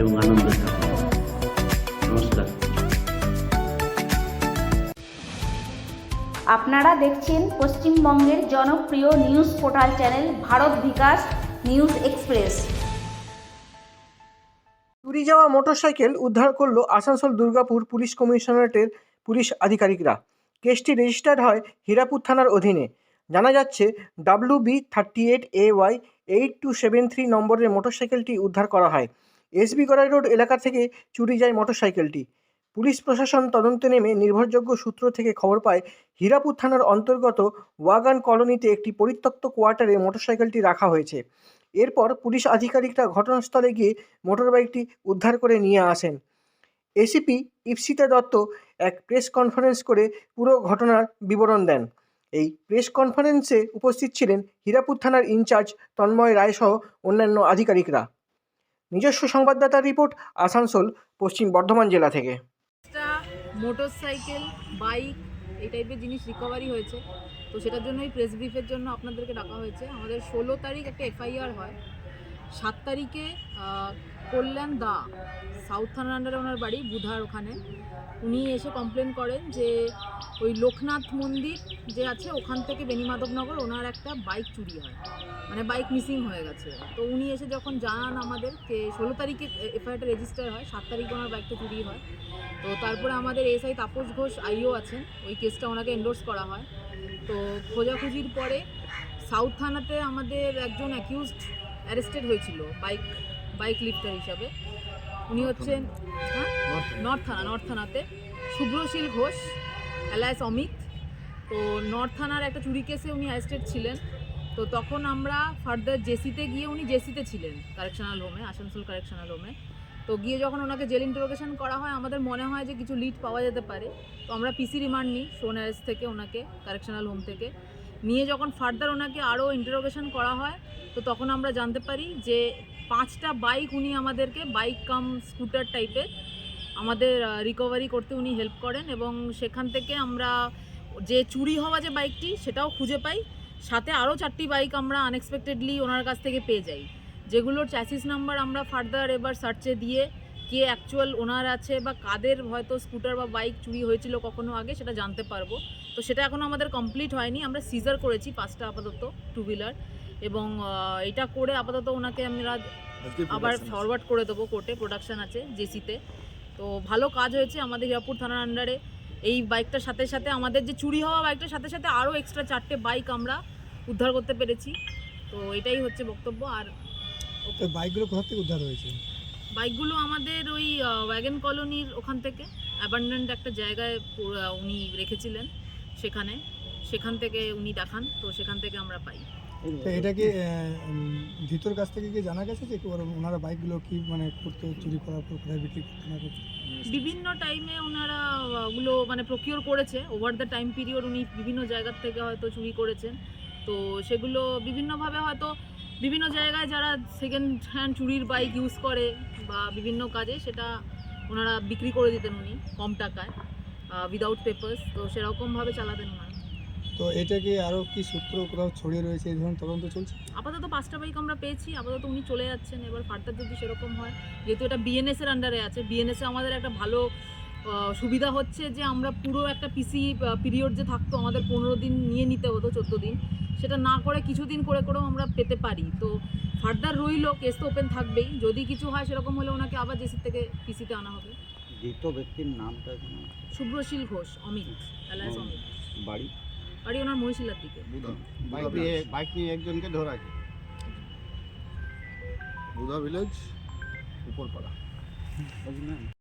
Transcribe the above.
এবং আনন্দ থাকুন নমস্কার। আপনারা দেখছেন পশ্চিমবঙ্গের জনপ্রিয় news portal channel Bharat Bikash news express. চুরি যাওয়া মোটরসাইকেল উদ্ধার করল আসানসোল দুর্গাপুর পুলিশ কমিশনারেটের পুলিশ আধিকারিকরা। কেসটি রেজিস্টার্ড হয় হীরাপুর থানার অধীনে। জানা যাচ্ছে W B thirty eight A Y eight two seven three নম্বরের মোটরসাইকেলটি উদ্ধার করা হয়। এসবি গড়াই রোড এলাকা থেকে চুরি যায় মোটরসাইকেলটি। পুলিশ প্রশাসন তদন্তে নেমে নির্ভরযোগ্য সূত্র থেকে খবর পায়, হীরাপুর থানার অন্তর্গত ওয়াগান কলোনিতে একটি পরিত্যক্ত কোয়ার্টারে মোটরসাইকেলটি রাখা হয়েছে। এরপর পুলিশ আধিকারিকরা ঘটনাস্থলে গিয়ে মোটরবাইকটি উদ্ধার করে নিয়ে আসেন। এসিপি ইপসিতা দত্ত এক প্রেস কনফারেন্স করে পুরো ঘটনার বিবরণ দেন। এই প্রেস কনফারেন্সে উপস্থিত ছিলেন হীরাপুর থানার ইনচার্জ তন্ময় রায় সহ অন্যান্য আধিকারিকরা। নিজস্ব সংবাদদাতার রিপোর্ট আসানসোল, পশ্চিম বর্ধমান জেলা থেকে। মোটরসাইকেল মোটর সাইকেল বাইক, এই টাইপের জিনিস রিকভারি হয়েছে। তো সেটার জন্যই প্রেস ব্রিফের জন্য আপনাদেরকে ডাকা হয়েছে। আমাদের ষোলো তারিখ একটা এফআইআর হয়। সাত তারিখে কল্যাণ দা সাউথ থানার আন্ডারে ওনার বাড়ি, বুধার ওখানে। উনি এসে কমপ্লেন করেন যে, ওই লোকনাথ মন্দির যে আছে, ওখান থেকে বেনিমাধবনগর ওনার একটা বাইক চুরি হয়। মানে বাইক মিসিং হয়ে গেছে। তো উনি এসে যখন জানান আমাদের যে ষোলো তারিখে এফআইআরটা রেজিস্টার হয়, সাত তারিখে ওনার বাইকটা চুরি হয়। তো তারপরে আমাদের এসআই তাপস ঘোষ আইও আছেন, ওই কেসটা ওনাকে এন্ডোর্স করা হয়। তো খোঁজাখুঁজির পরে সাউথ থানাতে আমাদের একজন অ্যাকিউজড অ্যারেস্টেড হয়েছিল বাইক বাইক লিফটার হিসাবে। উনি হচ্ছেন হ্যাঁ? নর্থ থানা নর্থ থানাতে শুভ্রশীল ঘোষ অ্যালায়েস অমিত। তো নর্থ থানার একটা চুরি কেসে উনি অ্যারেস্টেড ছিলেন। তো তখন আমরা ফার্দার জেসিতে গিয়ে উনি জেসিতে ছিলেন কারেকশনাল হোমে আসানসোল কারেকশনাল হোমে। তো গিয়ে যখন ওনাকে জেল ইন্টারোগেশন করা হয় আমাদের মনে হয় যে কিছু লিড পাওয়া যেতে পারে। তো আমরা পিসি রিমান্ড নিই অ্যারেস্ট থেকে ওনাকে কারেকশনাল হোম থেকে। নিয়ে যখন ফার্দার ওনাকে আরও ইন্টারোগেশন করা হয়, তো তখন আমরা জানতে পারি যে পাঁচটা বাইক উনি আমাদেরকে বাইক কাম স্কুটার টাইপের আমাদের রিকভারি করতে উনি হেল্প করেন এবং সেখান থেকে আমরা যে চুরি হওয়া যে বাইকটি সেটাও খুঁজে পাই। সাথে আরও চারটি বাইক আমরা আনএক্সপেক্টেডলি ওনার কাছ থেকে পেয়ে যাই। যেগুলোর চ্যাসিস নাম্বার আমরা ফার্দার এবার সার্চে দিয়ে কে অ্যাকচুয়াল ওনার আছে বা কাদের হয়তো স্কুটার বা বাইক চুরি হয়েছিল কখনো আগে সেটা জানতে পারব। তো সেটা এখনও আমাদের কমপ্লিট হয়নি। আমরা সিজার করেছি পাঁচটা আপাতত টু হুইলার এবং এটা করে আপাতত ওনাকে আমরা আবার ফরওয়ার্ড করে দেবো কোর্টে প্রোডাকশান আছে জেসিতে তো ভালো কাজ হয়েছে আমাদের হিরাপুর থানার আন্ডারে এই বাইকটার সাথে সাথে আমাদের যে চুরি হওয়া বাইকটার সাথে সাথে আরও এক্সট্রা চারটে বাইক আমরা উদ্ধার করতে পেরেছি। তো এটাই হচ্ছে বক্তব্য। আর বাইকগুলো কোথা থেকে উদ্ধার হয়েছে? বাইকগুলো আমাদের ওই ওয়াগন কলোনির ওখান থেকে। অ্যাবান্ডেন্ট একটা জায়গায় উনি রেখেছিলেন। সেখানে সেখান থেকে উনি দেখান তো সেখান থেকে আমরা পাই। তো এটা কি ভিতর কাছ থেকে কি জানা গেছে যে ওনারা বাইকগুলো কি মানে করতে চুরি করার পর কোথায় বিক্রি করতে না বিভিন্ন টাইমে ওনারা ওগুলো মানে প্রকিওর করেছে ওভার দ্য টাইম পিরিয়ড উনি বিভিন্ন জায়গার থেকে হয়তো চুরি করেছেন। তো সেগুলো বিভিন্নভাবে হয়তো বিভিন্ন জায়গায় যারা সেকেন্ড হ্যান্ড চুরির বাইক ইউজ করে বা বিভিন্ন কাজে সেটা ওনারা বিক্রি করে দিতেন উনি কম টাকায়। উইদাউট পেপার্স তো সেরকমভাবে চালাতেন ওনারা তো এটা কি আরও কি সূত্র কোথাও ছড়িয়ে রয়েছে এই ধরনের তদন্ত চলছে? আপাতত পাঁচটা বাইক আমরা পেয়েছি আপাতত উনি চলে যাচ্ছেন এবার ফার্দার যদি সেরকম হয় যেহেতু এটা বিএনএস এর আন্ডারে আছে বিএনএস এ আমাদের একটা ভালো সুবিধা হচ্ছে যে আমরা পুরো একটা পিসি পিরিয়ড যে থাকতো আমাদের পনেরো দিন নিয়ে নিতে হতো চোদ্দ দিন সেটা না করে কিছুদিন করে করেও আমরা পেতে পারি। তো ফার্দার রইল কেস তো ওপেন থাকবেই যদি কিছু হয় সেরকম হলে ওনাকে আবার জেসির থেকে পিসিতে আনা হবে। ধৃত ব্যক্তির নামটা শুভ্রশীল ঘোষ অমিত এলাইস অমিত। বাড়ি? বাড়ি ওনার মহিশিলার দিকে। বাইক নিয়ে বাইক নিয়ে একজনকে ধরা গেছে। বুধা ভিলেজ উপরপাড়া। বুঝলেন?